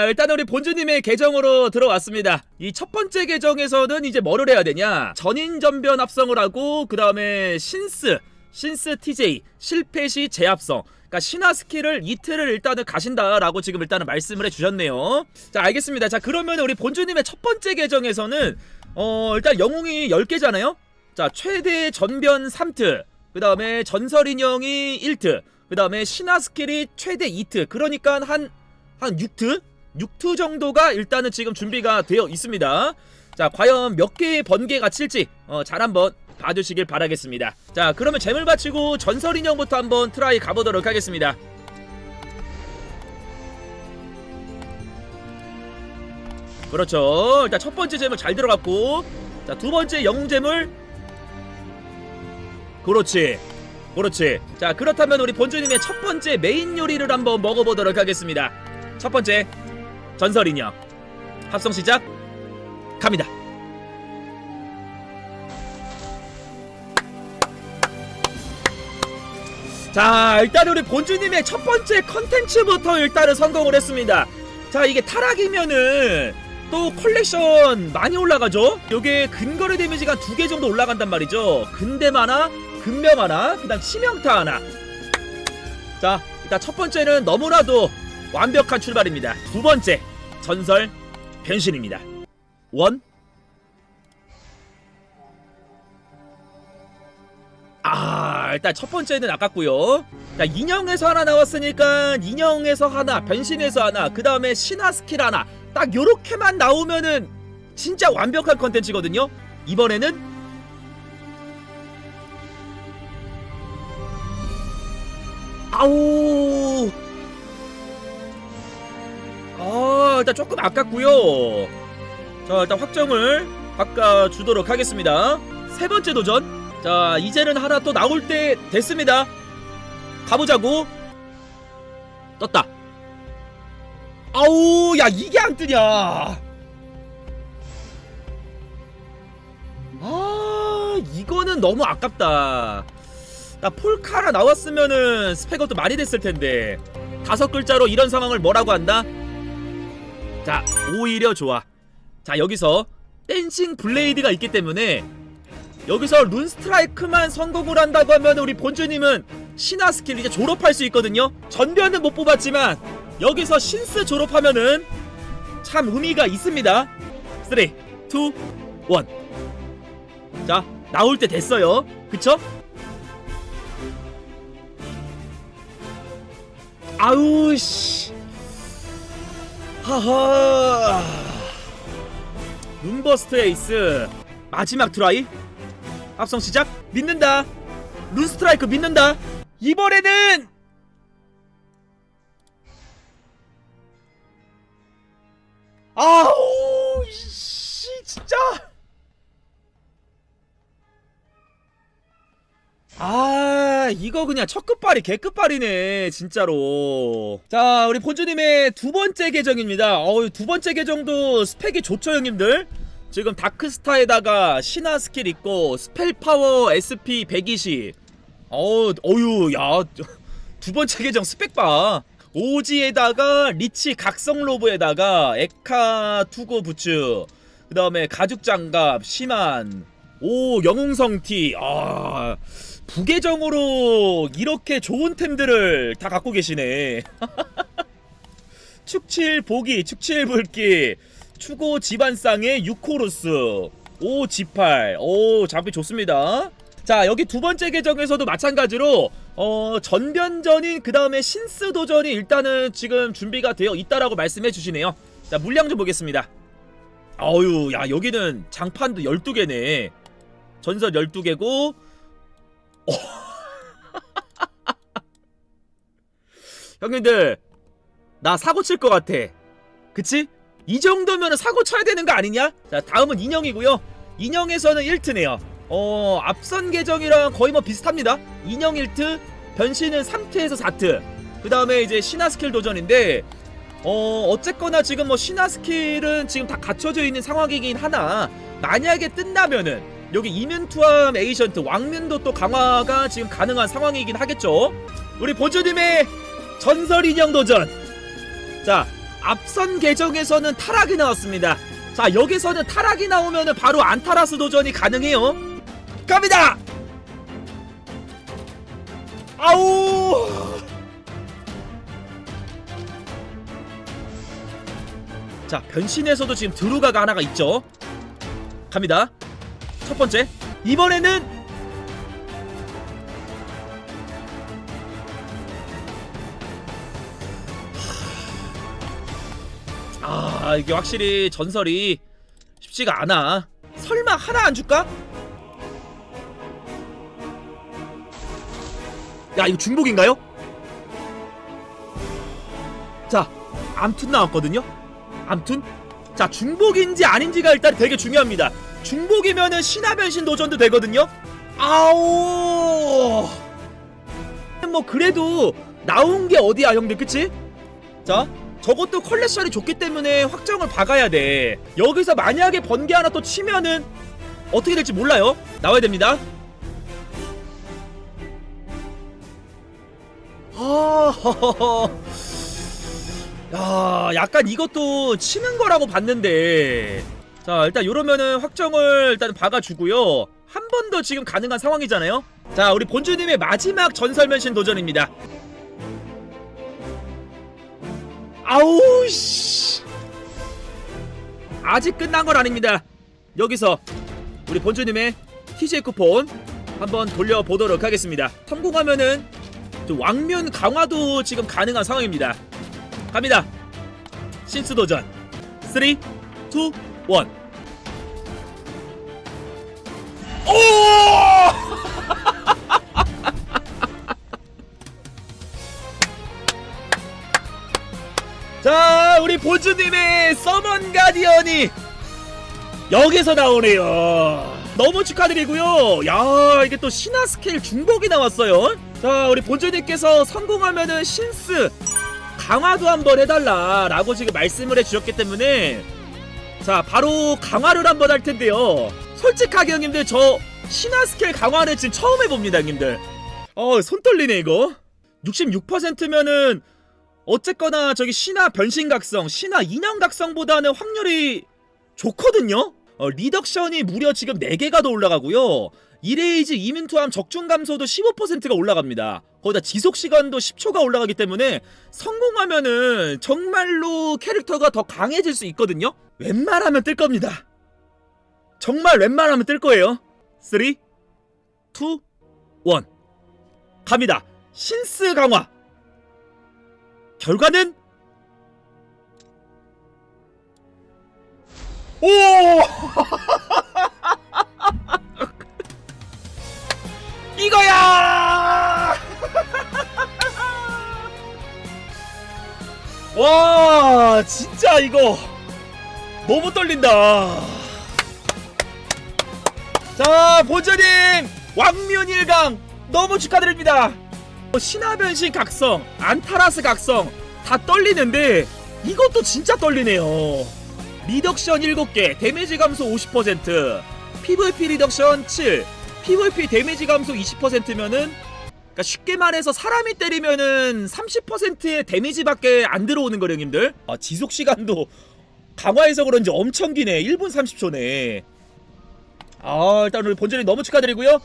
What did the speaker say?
자, 일단 우리 본주님의 계정으로 들어왔습니다. 이 첫 번째 계정에서는 이제 뭐를 해야 되냐? 전인 전변 합성을 하고 그 다음에 신스, 신스 TJ 실패 시 재합성. 그러니까 신화 스킬을 이틀을 일단은 가신다라고 지금 일단은 말씀을 해주셨네요. 자, 알겠습니다. 자, 그러면 우리 본주님의 첫 번째 계정에서는 어 일단 영웅이 10개잖아요. 자, 최대 전변 3트. 그 다음에 전설 인형이 1트. 그 다음에 신화 스킬이 최대 2트. 그러니까 한, 한 6트? 6트 정도가 일단은 지금 준비가 되어 있습니다. 자, 과연 몇 개의 번개가 칠지, 어, 잘 한번 봐주시길 바라겠습니다. 자, 그러면 재물 바치고 전설 인형부터 한번 트라이 가보도록 하겠습니다. 그렇죠. 일단 첫 번째 재물 잘 들어갔고, 자, 두 번째 영웅 재물. 그렇지. 그렇지. 자, 그렇다면 우리 본주님의 첫 번째 메인 요리를 한번 먹어보도록 하겠습니다. 첫 번째, 전설 인형. 합성 시작. 갑니다. 자, 일단 우리 본주님의 첫 번째 컨텐츠부터 일단은 성공을 했습니다. 자, 이게 타락이면은 또 컬렉션 많이 올라가죠? 요게 근거리 데미지가 두 개 정도 올라간단 말이죠. 근댐 하나, 근명 하나, 그 다음 치명타 하나. 자, 일단 첫 번째는 너무나도 완벽한 출발입니다. 두 번째, 전설 변신입니다. 원. 아, 일단 첫 번째는 아깝고요. 자, 인형에서 하나 나왔으니까 인형에서 하나, 변신에서 하나, 그 다음에 신화 스킬 하나. 딱 요렇게만 나오면은 진짜 완벽한 컨텐츠거든요. 이번에는 아우 일단 조금 아깝고요. 자 일단 확정을 바꿔주도록 하겠습니다. 세 번째 도전. 자 이제는 하나 또 나올 때 됐습니다. 가보자고. 떴다. 아우 야 이게 안 뜨냐. 아 이거는 너무 아깝다. 나 폴카라 나왔으면은 스펙업도 많이 됐을 텐데. 다섯 글자로 이런 상황을 뭐라고 한다? 자 오히려 좋아. 자 여기서 댄싱 블레이드가 있기 때문에 여기서 룬 스트라이크만 성공을 한다고 하면 우리 본주님은 신화 스킬 이제 졸업할 수 있거든요. 전변은 못 뽑았지만 여기서 신스 졸업하면은 참 의미가 있습니다. 3 2 1자 나올 때 됐어요. 그쵸? 아우 씨 하하. 룬버스트 에이스. 마지막 트라이. 합성 시작. 믿는다. 룬 스트라이크 믿는다. 이번에는 아우 씨 진짜. 아 이거 그냥 첫 끝발이 개 끝발이네 진짜로. 자 우리 본주님의 두 번째 계정입니다. 어우 두 번째 계정도 스펙이 좋죠 형님들? 지금 다크스타에다가 신화 스킬 있고 스펠 파워 SP 120 어우 어유 야 두 번째 계정 스펙 봐. 오지에다가 리치 각성 로브에다가 에카 투고 부츠. 그 다음에 가죽 장갑 심한 오 영웅성 티 아 부계정으로 이렇게 좋은 템들을 다 갖고 계시네. 축칠 보기, 축칠 불기, 추고 집안상의 유코루스, 오 지팔, 오 장비 좋습니다. 자 여기 두 번째 계정에서도 마찬가지로 어 전변전인 그 다음에 신스 도전이 일단은 지금 준비가 되어 있다라고 말씀해 주시네요. 자 물량 좀 보겠습니다. 어유 야 여기는 장판도 12개네. 전설 12개고 형님들 나 사고 칠 것 같아. 그치? 이 정도면 사고 쳐야 되는 거 아니냐? 자 다음은 인형이고요. 인형에서는 1트네요. 어 앞선 계정이랑 거의 뭐 비슷합니다. 인형 1트 변신은 3트에서 4트. 그 다음에 이제 신화 스킬 도전인데 어 어쨌거나 지금 뭐 신화 스킬은 지금 다 갖춰져 있는 상황이긴 하나 만약에 뜬다면은 여기 이면투함 에이션트 왕면도 또 강화가 지금 가능한 상황이긴 하겠죠 우리 보조님의 전설 인형 도전 자 앞선 계정에서는 타락이 나왔습니다. 자 여기서는 타락이 나오면은 바로 안타라스 도전이 가능해요. 갑니다. 아우. 자 변신에서도 지금 드루가가 하나가 있죠. 갑니다. 첫 번째. 이번에는 아 이게 확실히 전설이 쉽지가 않아. 설마 하나 안 줄까? 야 이거 중복인가요? 자 암툰 나왔거든요. 암툰. 자 중복인지 아닌지가 일단 되게 중요합니다. 중복이면은 신화 변신 도전도 되거든요. 아오. 뭐 그래도 나온 게 어디야 형들 그치? 자 저것도 컬렉션이 좋기 때문에 확정을 박아야 돼 여기서 만약에 번개 하나 또 치면은 어떻게 될지 몰라요 나와야 됩니다 아, 야, 약간 이것도 치는 거라고 봤는데. 자, 일단 이러면은 확정을 일단 박아주고요. 한 번 더 지금 가능한 상황이잖아요. 자, 우리 본주님의 마지막 전설 변신 도전입니다. 아우 씨. 아직 끝난 건 아닙니다. 여기서 우리 본주님의 TJ 쿠폰 한번 돌려보도록 하겠습니다. 성공하면은 좀 왕면 강화도 지금 가능한 상황입니다. 갑니다. 신스 도전. 3, 2, 1. 오! 자, 우리 본주님의 서먼 가디언이 여기서 나오네요. 너무 축하드리고요. 야, 이게 또 신화 스킬 중복이 나왔어요. 자, 우리 본주님께서 성공하면은 신스 강화도 한번 해달라라고 지금 말씀을 해주셨기 때문에 자, 바로 강화를 한번 할 텐데요. 솔직하게 형님들 저 신화 스킬 강화는 지금 처음 해봅니다, 형님들. 어, 손 떨리네 이거. 66%면은 어쨌거나 저기 신화 변신 각성, 신화 인형 각성보다는 확률이 좋거든요. 어, 리덕션이 무려 지금 4개가 더 올라가고요. 이레이즈 이민투함 적중 감소도 15%가 올라갑니다. 거기다 지속 시간도 10초가 올라가기 때문에 성공하면은 정말로 캐릭터가 더 강해질 수 있거든요. 웬만하면 뜰 겁니다. 정말 웬만하면 뜰 거예요. 3 2 1 갑니다. 신스 강화. 결과는 오! 이거야! 와, 진짜 이거 너무 떨린다. 자, 보조님 왕면 1강 너무 축하드립니다. 신화 변신 각성, 안타라스 각성 다 떨리는데 이것도 진짜 떨리네요. 리덕션 7개, 데미지 감소 50%, PVP 리덕션 7, PVP 데미지 감소 20%면은 그러니까 쉽게 말해서 사람이 때리면은 30%의 데미지밖에 안 들어오는 거예요, 형님들. 아, 지속 시간도 강화해서 그런지 엄청 기네. 1분 30초네. 아, 일단 우리 본전이 너무 축하드리고요.